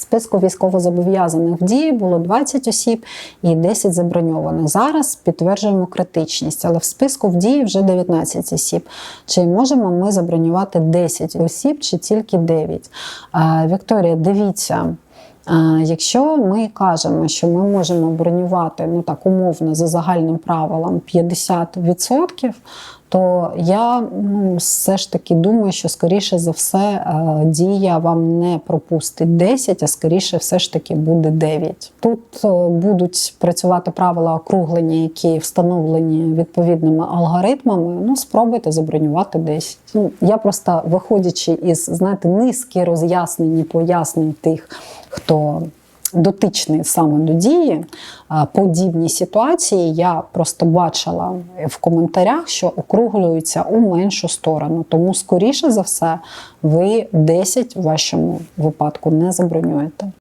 списку військовозобов'язаних в дії було 20 осіб і 10 заброньованих. Зараз підтверджуємо критичність, але в списку в дії вже 19 осіб. Чи можемо ми забронювати 10 осіб, чи тільки 9? Е, Вікторія, дивіться. Якщо ми кажемо, що ми можемо бронювати ну так умовно за загальним правилом 50%, то я ну, все ж таки думаю, що скоріше за все е, дія вам не пропустить 10, а скоріше все ж таки буде 9. Тут е, будуть працювати правила округлення, які встановлені відповідними алгоритмами. Ну, спробуйте забронювати 10. Ну, я просто виходячи із знаєте, низки роз'яснень і пояснень тих, хто дотичний саме до дії, подібні ситуації я просто бачила в коментарях, що округлюються у меншу сторону. Тому, скоріше за все, ви 10 в вашому випадку не забронюєте.